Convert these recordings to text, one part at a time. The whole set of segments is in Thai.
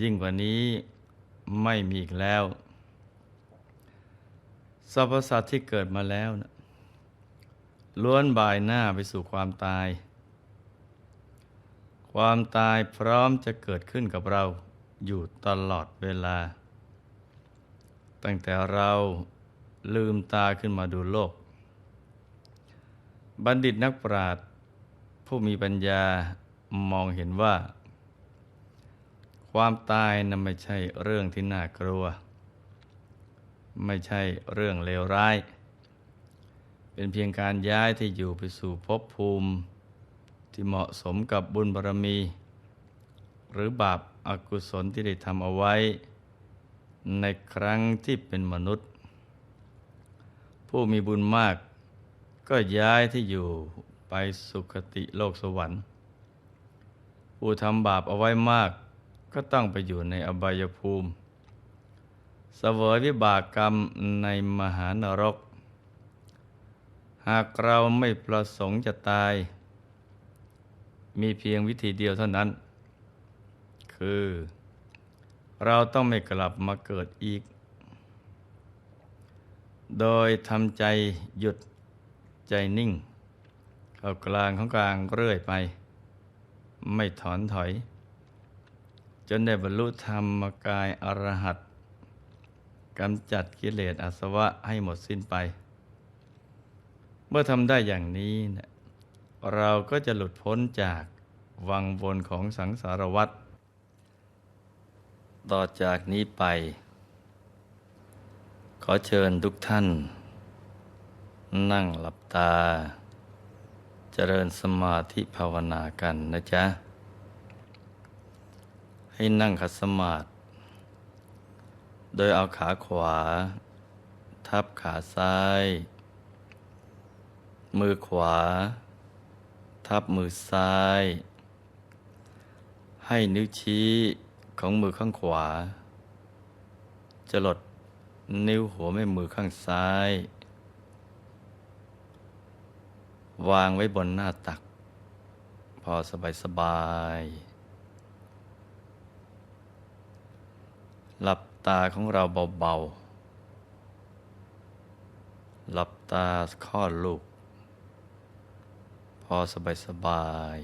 ยิ่งกว่านี้ไม่มีอีกแล้วสรรพสัตว์ที่เกิดมาแล้วนะล้วนบ่ายหน้าไปสู่ความตาย ความตายพร้อมจะเกิดขึ้นกับเราอยู่ตลอดเวลา ตั้งแต่เราลืมตาขึ้นมาดูโลก บัณฑิตนักปราชญ์ผู้มีปัญญามองเห็นว่า ความตายนั้นไม่ใช่เรื่องที่น่ากลัว ไม่ใช่เรื่องเลวร้าย เป็นเพียงการย้ายที่อยู่ไปสู่ภพภูมิ ที่เหมาะสมกับบุญบารมี หรือบาปอากุศลที่ได้ทำเอาไว้ ในครั้งที่เป็นมนุษย์ ผู้มีบุญมากก็ย้ายที่อยู่ไปสุคติโลกสวรรค์ ผู้ทำบาปเอาไว้มาก ก็ต้องไปอยู่ในอบายภูมิเสวยวิบากกรรมในมหานรก หากเราไม่ประสงค์จะตาย มีเพียงวิธีเดียวเท่านั้น คือ เราต้องไม่กลับมาเกิดอีก โดยทำใจหยุดใจนิ่ง เข้ากลางของกลางเรื่อยไป ไม่ถอนถอย จนได้บรรลุธรรมกายอรหัตกำจัดกิเลสอาสวะให้หมดสิ้นไป เมื่อทำได้อย่างนี้นะเราก็จะหลุดพ้นจากวังวนของสังสารวัฏต่อจากนี้ไป ขอเชิญทุกท่าน นั่งหลับตา เจริญสมาธิภาวนากันนะจ๊ะ ให้นั่งขัดสมาธิโดยเอาขาขวา ทับขาซ้าย มือขวา ทับมือซ้าย ให้นิ้วชี้ของมือข้างขวา จะหลดนิ้วหัวแม่มือข้างซ้าย วางไว้บนหน้าตัก พอสบายสบาย หลับตาของเราเบาๆ หลับตาคลอดลูก พอสบายสบาย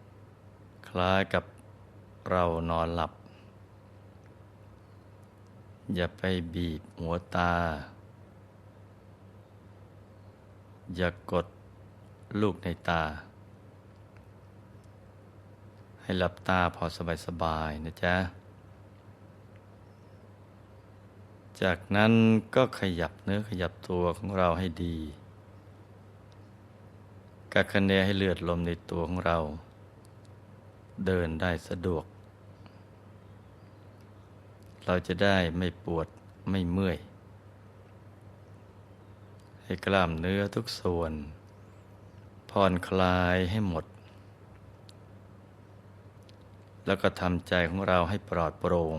ๆคล้ายกับเรานอนหลับ อย่าไปบีบหัวตา อย่ากดลูกในตา ให้หลับตาพอสบายๆนะจ๊ะ จากนั้นก็ขยับเนื้อขยับตัวของเราให้ดีกักคะเนให้เลือดลมในตัวของเรา เดินได้สะดวก เราจะได้ไม่ปวดไม่เมื่อย ให้กล้ามเนื้อทุกส่วนผ่อนคลายให้หมด แล้วก็ทำใจของเราให้ปลอดโปร่ง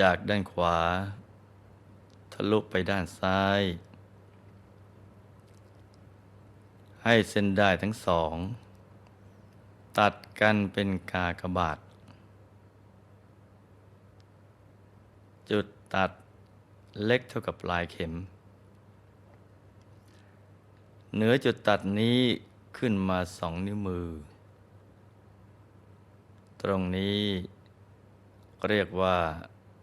จากด้านขวา ทะลุไปด้านซ้าย ให้เส้นได้ทั้งสอง ตัดกันเป็นกากบาท จุดตัดเล็กเท่ากับปลายเข็ม เหนือจุดตัดนี้ขึ้นมาสองนิ้วมือ ตรงนี้เรียกว่า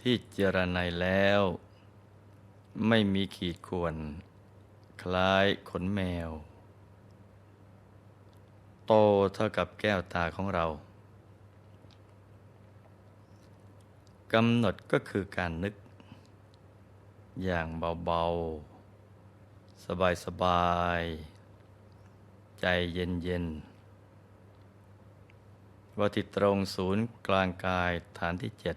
ที่เจรไนแล้ว ไม่มีขีดข่วน คล้ายขนแมว โตเท่ากับแก้วตาของเรากำหนดก็คือการนึก อย่างเบาๆ สบายๆ ใจเย็นๆว่าที่ตรงศูนย์กลางกายฐานที่เจ็ด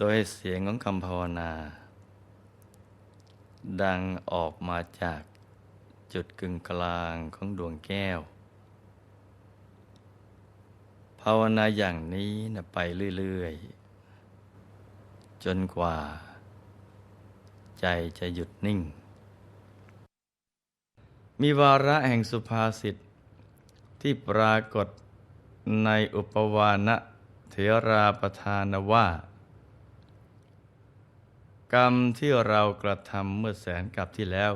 โดยเสียงของคำภาวนา ดังออกมาจากจุดกึ่งกลางของดวงแก้ว ภาวนาอย่างนี้นะไปเรื่อย ๆ จนกว่า ใจจะหยุดนิ่ง มีวาระแห่งสุภาษิตที่ปรากฏในอุปวานะเถราประธานว่า กรรมที่เรากระทำเมื่อแสนกับที่แล้ว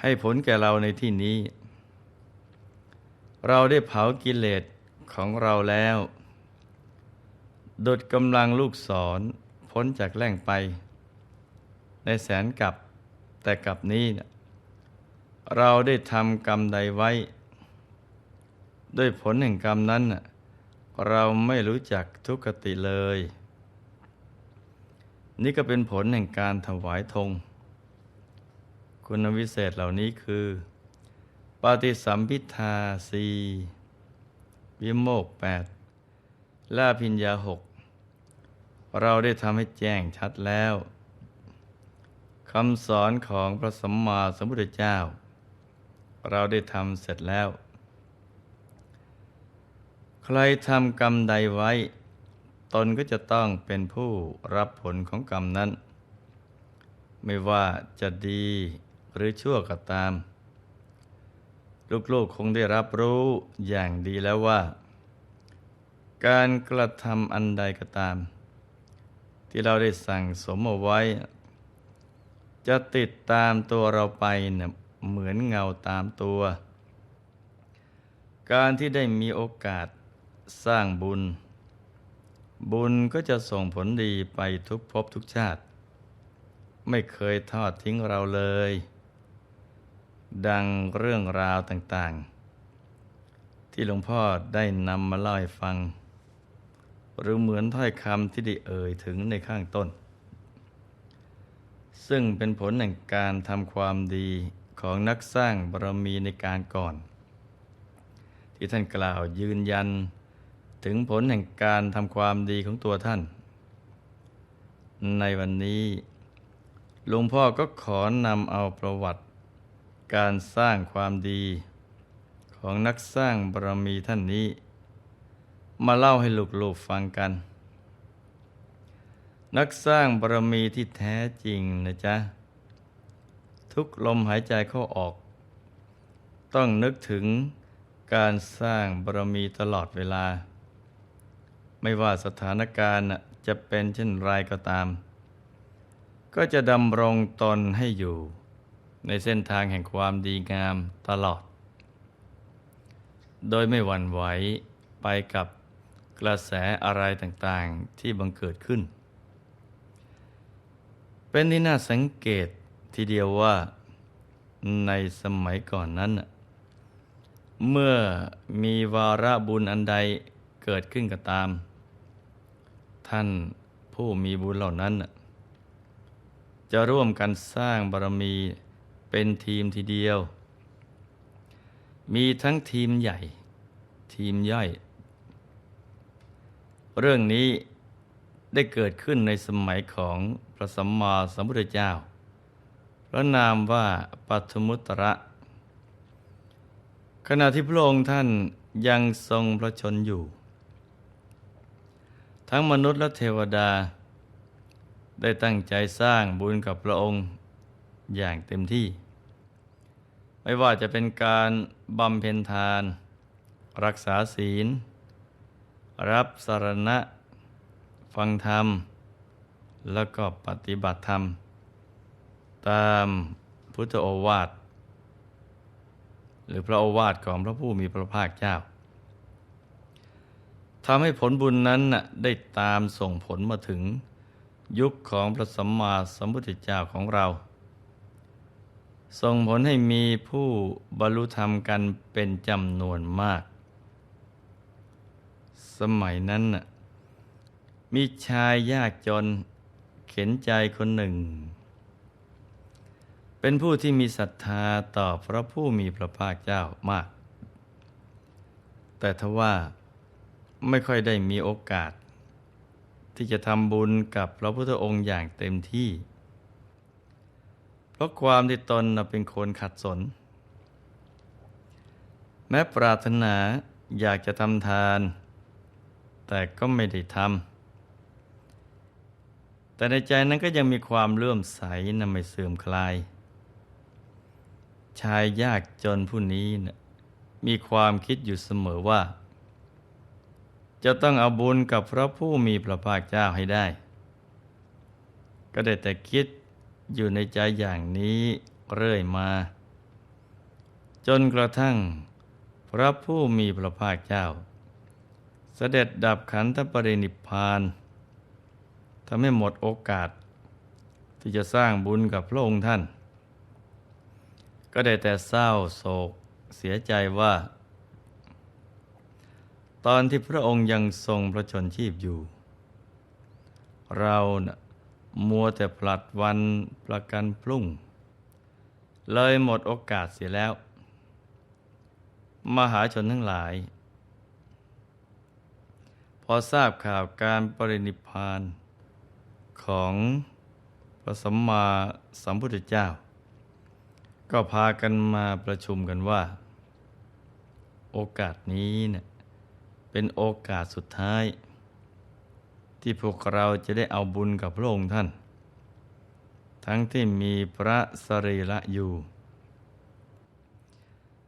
ให้ผลแก่เราในที่นี้ เราได้เผากิเลสของเราแล้ว ดดกำลังลูกศรพ้นจากแหล่งไป ในแสนกับแต่กับนี้ เราได้ทำกรรมใดไว้ ด้วยผลแห่งกรรมนั้น เราไม่รู้จักทุกขติเลย นี่ก็เป็นผลแห่งการถวายธง คุณวิเศษเหล่านี้คือ ปฏิสัมพิทาสีวิโมกแปดลาพิญญาหกเราได้ทำให้แจ้งชัดแล้วคำสอนของพระสัมมาสัมพุทธเจ้า เราได้ทำเสร็จแล้ว ใครทำกรรมใดไว้ ตนก็จะต้องเป็นผู้รับผลของกรรมนั้น ไม่ว่าจะดีหรือชั่วก็ตาม ลูกๆคงได้รับรู้อย่างดีแล้วว่า การกระทำอันใดก็ตาม ที่เราได้สั่งสมเอาไว้ จะติดตามตัวเราไปเนะเหมือนเงาตามตัว การที่ได้มีโอกาสสร้างบุญ บุญก็จะส่งผลดีไปทุกภพทุกชาติ ไม่เคยทอดทิ้งเราเลย ดังเรื่องราวต่างๆ ที่หลวงพ่อได้นำมาเล่าให้ฟัง หรือเหมือนถ้อยคำที่ได้เอ่ยถึงในข้างต้น ซึ่งเป็นผลแห่งการทำความดีของนักสร้างบารมีในการก่อน ที่ท่านกล่าวยืนยัน ถึงผลแห่งการทำความดีของตัวท่าน ในวันนี้หลวงพ่อก็ขอนำเอาประวัติ การสร้างความดีของนักสร้างบารมีท่านนี้ มาเล่าให้ลูกๆฟังกัน นักสร้างบารมีที่แท้จริงนะจ๊ะ ทุกลมหายใจเข้าออก ต้องนึกถึงการสร้างบารมีตลอดเวลา ไม่ว่าสถานการณ์จะเป็นเช่นไรก็ตาม ก็จะดำรงตนให้อยู่ ในเส้นทางแห่งความดีงามตลอด โดยไม่หวั่นไหวไปกับกระแสอะไรต่างๆที่บังเกิดขึ้น เป็นที่น่าสังเกตทีเดียวว่าในสมัยก่อนนั้น เมื่อมีวาระบุญอันใดเกิดขึ้นก็ตาม ท่านผู้มีบุญเหล่านั้น จะร่วมกันสร้างบารมีเป็นทีมทีเดียว มีทั้งทีมใหญ่ ทีมย่อย เรื่องนี้ได้เกิดขึ้นในสมัยของพระสัมมาสัมพุทธเจ้า พระนามว่าปัทมุตระ ขณะที่พระองค์ท่านยังทรงพระชนอยู่ ทั้งมนุษย์และเทวดา ได้ตั้งใจสร้างบุญกับพระองค์อย่างเต็มที่ ไม่ว่าจะเป็นการบำเพ็ญทาน รักษาศีล รับสารณะ ฟังธรรม แล้วก็ปฏิบัติธรรม ตามพุทธโอวาท หรือพระโอวาทของพระผู้มีพระภาคเจ้า ทำให้ผลบุญนั้นน่ะได้ตามส่งผลมาถึง ยุคของพระสัมมาสัมพุทธเจ้าของเรา ส่งผลให้มีผู้บรรลุธรรมกันเป็นจำนวนมาก สมัยนั้นน่ะมีชายยากจนเข็นใจคนหนึ่ง เป็นผู้ที่มีศรัทธาต่อพระผู้มีพระภาคเจ้า มาก แต่ทว่า ไม่ค่อยได้มีโอกาส ที่จะทำบุญกับพระพุทธองค์อย่างเต็มที่ เพราะความที่ตนเป็นคนขัดสน แม้ปรารถนาอยากจะทำทาน แต่ก็ไม่ได้ทำแต่ในใจนั้นก็ยังมีความเลื่อมใสนะไม่เสื่อมคลาย ชายยากจนผู้นี้นะมีความคิดอยู่เสมอว่า จะต้องเอาบุญกับพระผู้มีพระภาคเจ้าให้ได้ ก็ได้แต่คิดอยู่ในใจอย่างนี้เรื่อยมา จนกระทั่งพระผู้มีพระภาคเจ้า เสด็จดับขันธปรินิพานทำให้หมดโอกาส ที่จะสร้างบุญกับพระองค์ท่าน ก็ได้แต่เศร้าโศกเสียใจว่า ตอนที่พระองค์ยังทรงพระชนชีพอยู่ เรานะมัวแต่ผลัดวันประกันพรุ่ง เลยหมดโอกาสเสียแล้ว มหาชนทั้งหลาย พอทราบข่าวการปรินิพานของพระสัมมาสัมพุทธเจ้า ก็พากันมาประชุมกันว่า โอกาสนี้เนะี่ย เป็นโอกาสสุดท้าย ที่พวกเราจะได้เอาบุญกับพระองค์ท่าน ทั้งที่มีพระสรีระอยู่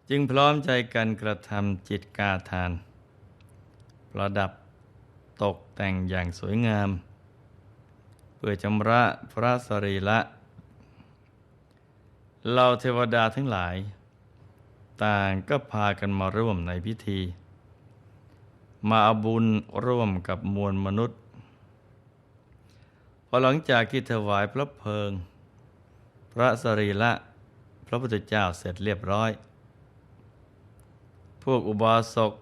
จึงพร้อมใจกันกระทำจิตกาทาน ประดับตกแต่งอย่างสวยงาม เพื่อชำระพระสรีระเราเทวดาทั้งหลาย ต่างก็พากันมาร่วมในพิธี มาอาบุญร่วมกับมวลมนุษย์ พอหลังจากที่ถวายพระเพลิง พระสรีระพระพุทธเจ้าเสร็จเรียบร้อย พวกอุบาสก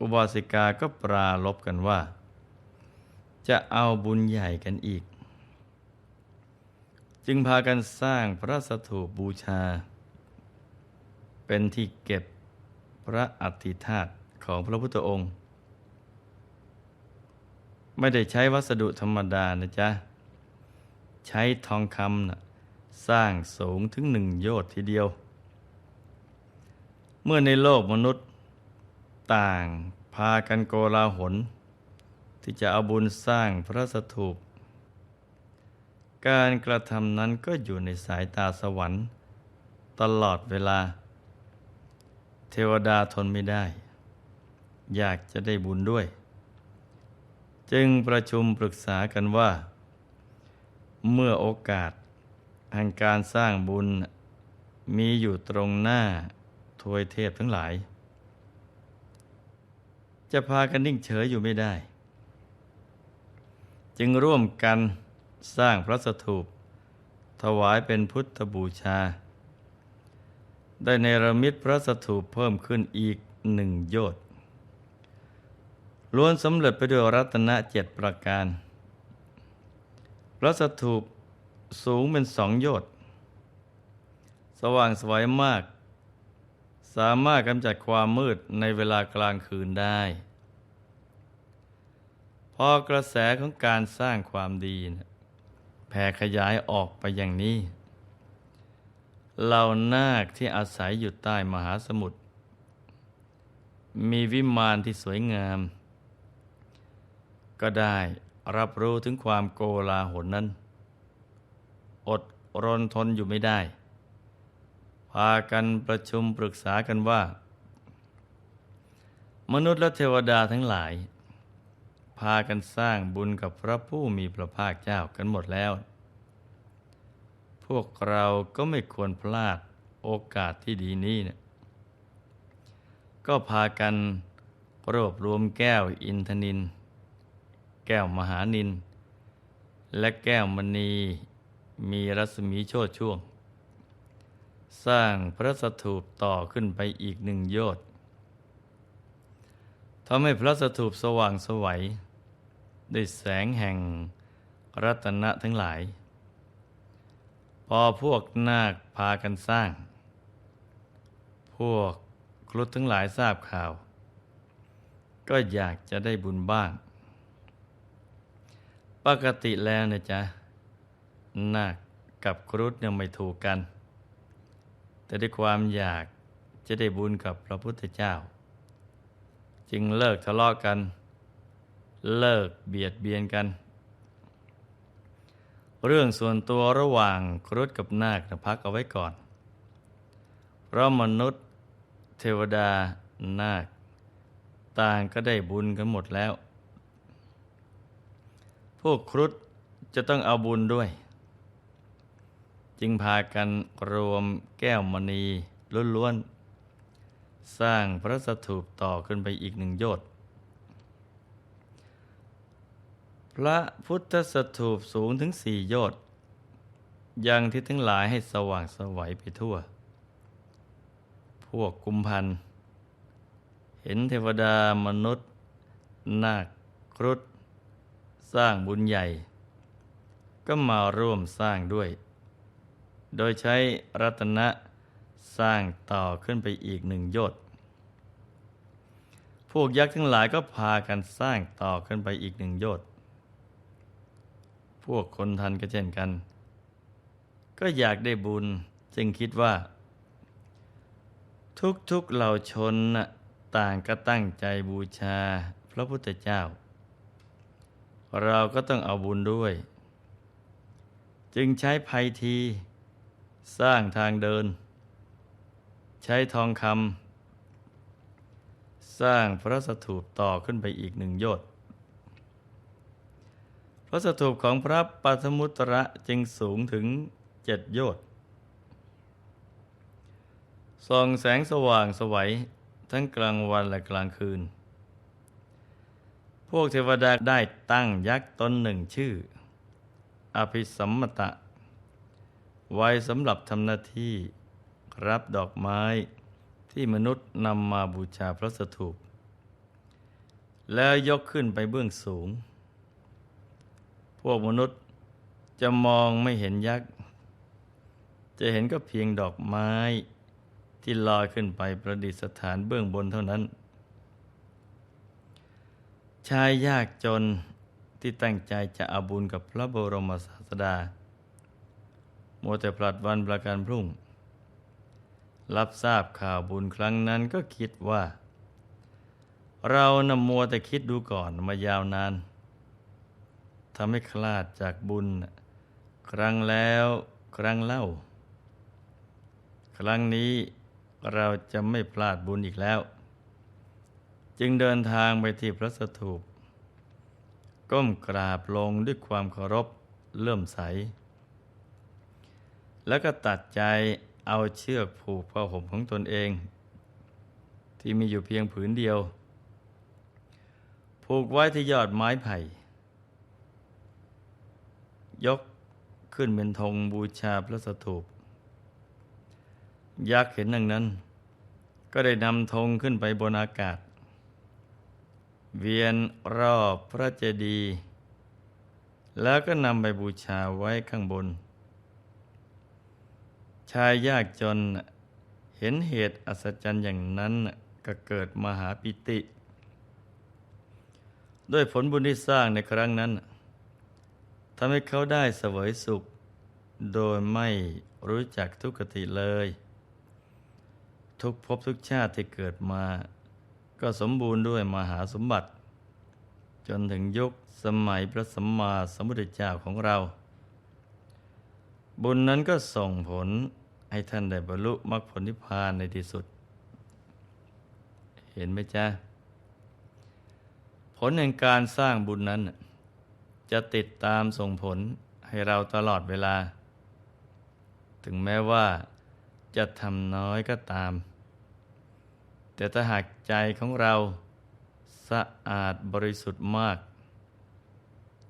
อุบาสิกาก็ปราลบกันว่า จะเอาบุญใหญ่กันอีก จึงพากันสร้างพระสถูปบูชา เป็นที่เก็บพระอัฐิธาตุของพระพุทธองค์ ไม่ได้ใช้วัสดุธรรมดานะจ๊ะ ใช้ทองคำนะสร้างสูงถึงหนึ่งโยชน์ทีเดียว เมื่อในโลกมนุษย์ต่างพากันโกลาหล ที่จะเอาบุญสร้างพระสถูป การกระทำนั้นก็อยู่ในสายตาสวรรค์ ตลอดเวลา เทวดาทนไม่ได้ อยากจะได้บุญด้วย จึงประชุมปรึกษากันว่า เมื่อโอกาสแห่งการสร้างบุญมีอยู่ตรงหน้าทวยเทพทั้งหลาย จะพากันนิ่งเฉยอยู่ไม่ได้ จึงร่วมกันสร้างพระสถูป ถวายเป็นพุทธบูชา ได้ในระมิตพระสถูปเพิ่มขึ้นอีกหนึ่งโยชน ล้วนสำเร็จไปด้วยรัตนเจ็ดประการ พระสถูปสูงเป็นสองโยชน์สว่างสวยมาก สามารถกำจัดความมืดในเวลากลางคืนได้ พอกระแสของการสร้างความดีนะแผ่ขยายออกไปอย่างนี้เหล่านาคที่อาศัยอยู่ใต้มหาสมุทรมีวิมานที่สวยงาม ก็ได้รับรู้ถึงความโกลาหลนั้น อดรนทนอยู่ไม่ได้ พากันประชุมปรึกษากันว่า มนุษย์และเทวดาทั้งหลาย พากันสร้างบุญกับพระผู้มีพระภาคเจ้ากันหมดแล้ว พวกเราก็ไม่ควรพลาดโอกาสที่ดีนี้เนะก็พากันรวบรวมแก้วอินทนิน แก้วมหานิน และแก้วมณีมีรัศมีโชดช่วง สร้างพระสถูปต่อขึ้นไปอีกหนึ่งโยชน์ทำให้พระสถูปสว่างสวัยด้วยแสงแห่งรัตนะทั้งหลาย พอพวกนาคพากันสร้าง พวกครุฑทั้งหลายทราบข่าว ก็อยากจะได้บุญบ้าง ปกติแล้วนะจ๊ะนาคกับครุฑยังไม่ถูกกัน แต่ด้วยความอยากจะได้บุญกับพระพุทธเจ้า จึงเลิกทะเลาะกัน เลิกเบียดเบียนกัน เรื่องส่วนตัวระหว่างครุฑกับนาคนะพักเอาไว้ก่อน เพราะมนุษย์ เทวดานาค ต่างก็ได้บุญกันหมดแล้ว วกครุฑจะต้องเอาบุญด้วย จึงพากันรวมแก้วมณีล้วนๆ สร้างพระสถูปต่อขึ้นไปอีกหนึ่งโยชน์พระพุทธสถูปสูงถึงสี่โยชน์ยังที่ทั้งหลายให้สว่างสวัยไปทั่ว พวกกุมพัน เห็นเทวดามนุษย์ นาคครุฑ สร้างบุญใหญ่ ก็มาร่วมสร้างด้วย โดยใช้รัตนะสร้างต่อขึ้นไปอีกหนึ่งยชน์พวกยักษ์ทั้งหลายก็พากันสร้างต่อขึ้นไปอีกหนึ่งยชน์พวกคนทันก็เช่นกัน ก็อยากได้บุญจึงคิดว่า ทุกๆเหล่าชนต่างก็ตั้งใจบูชาพระพุทธเจ้า เราก็ต้องเอาบุญด้วย จึงใช้ภัยที สร้างทางเดิน ใช้ทองคำสร้างพระสถูปต่อขึ้นไปอีกหนึ่งยชน์พระสถูปของพระปัทมุตระจึงสูงถึงเจ็ดโยชน์ส่องแสงสว่างสวัยทั้งกลางวันและกลางคืน พวกเทวดาได้ตั้งยักษ์ตนหนึ่งชื่อ อภิสัมมตะ ไว้สำหรับทำหน้าที่รับดอกไม้ที่มนุษย์นำมาบูชาพระสถูป แล้วยกขึ้นไปเบื้องสูง พวกมนุษย์จะมองไม่เห็นยักษ์ จะเห็นก็เพียงดอกไม้ที่ลอยขึ้นไปประดิษฐานเบื้องบนเท่านั้น ชายยากจนที่ตั้งใจจะอาบุญกับพระบรมศาสดามัวแต่ผลัดวันประกันพรุ่ง รับทราบข่าวบุญครั้งนั้นก็คิดว่า เรานำมัวแต่คิดดูก่อนมายาวนานทำให้คลาดจากบุญ ครั้งแล้วครั้งเล่า ครั้งนี้เราจะไม่พลาดบุญอีกแล้ว จึงเดินทางไปที่พระสถูป ก้มกราบลงด้วยความเคารพเลื่อมใส แล้วก็ตัดใจเอาเชือกผูกผ้าห่มของตนเอง ที่มีอยู่เพียงผืนเดียว ผูกไว้ที่ยอดไม้ไผ่ ยกขึ้นเป็นธงบูชาพระสถูป ยักษ์เห็นดังนั้น ก็ได้นำธงขึ้นไปบนอากาศ เวียนรอบพระเจดีย์แล้วก็นำไปบูชาไว้ข้างบน ชายยากจนเห็นเหตุอัศจรรย์อย่างนั้นก็เกิดมหาปิติ ด้วยผลบุญที่สร้างในครั้งนั้นทำให้เขาได้เสวยสุข โดยไม่รู้จักทุกขติเลย ทุกภพทุกชาติที่เกิดมา ก็สมบูรณ์ด้วยมหาสมบัติ จนถึงยุคสมัยพระสัมมาสัมพุทธเจ้าของเรา บุญนั้นก็ส่งผลให้ท่านได้บรรลุมรรคผลนิพพานในที่สุด เห็นไหมจ๊ะ ผลแห่งการสร้างบุญนั้น จะติดตามส่งผลให้เราตลอดเวลา ถึงแม้ว่าจะทำน้อยก็ตาม แต่ถ้าหากใจของเราสะอาดบริสุทธิ์มาก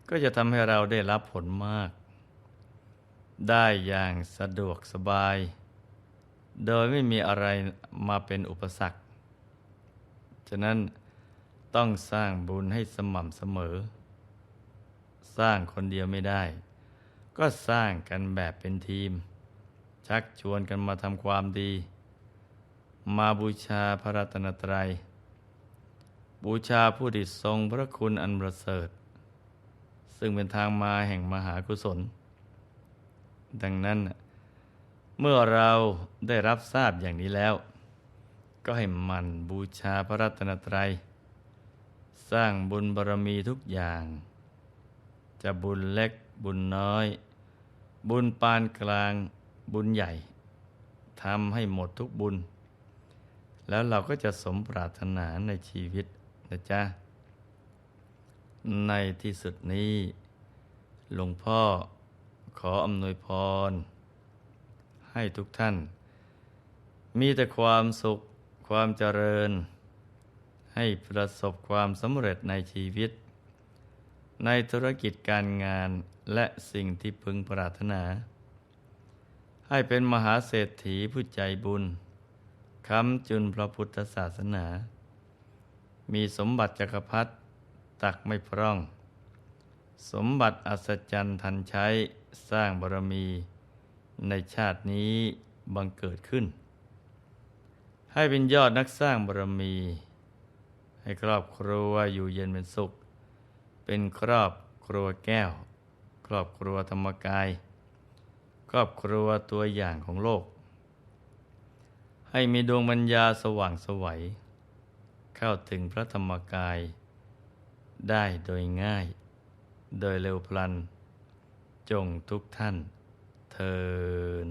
ก็จะทำให้เราได้รับผลมาก ได้อย่างสะดวกสบาย โดยไม่มีอะไรมาเป็นอุปสรรค ฉะนั้นต้องสร้างบุญให้สม่ำเสมอ สร้างคนเดียวไม่ได้ ก็สร้างกันแบบเป็นทีม ชักชวนกันมาทำความดี มาบูชาพระรัตนตรัย บูชาผู้ที่ทรงพระคุณอันประเสริฐ ซึ่งเป็นทางมาแห่งมหากุศล ดังนั้น เมื่อเราได้รับทราบอย่างนี้แล้ว ก็ให้มันบูชาพระรัตนตรัย สร้างบุญบารมีทุกอย่าง จะบุญเล็กบุญน้อย บุญปานกลางบุญใหญ่ทำให้หมดทุกบุญ แล้วเราก็จะสมปรารถนาในชีวิตนะจ๊ะ ในที่สุดนี้ หลวงพ่อขออำนวยพร ให้ทุกท่าน มีแต่ความสุขความเจริญ ให้ประสบความสำเร็จในชีวิต ในธุรกิจการงานและสิ่งที่พึงปรารถนา ให้เป็นมหาเศรษฐีผู้ใจบุญ ค้ำจุนพระพุทธศาสนา มีสมบัติจักรพรรดิตักไม่พร่อง สมบัติอัศจรรย์ทันใช้สร้างบารมีในชาตินี้บังเกิดขึ้น ให้เป็นยอดนักสร้างบารมี ให้ครอบครัวอยู่เย็นเป็นสุข เป็นครอบครัวแก้ว ครอบครัวธรรมกาย ครอบครัวตัวอย่างของโลก ให้มีดวงปัญญาสว่างสวัย เข้าถึงพระธรรมกาย ได้โดยง่าย โดยเร็วพลัน จงทุกท่านเทิน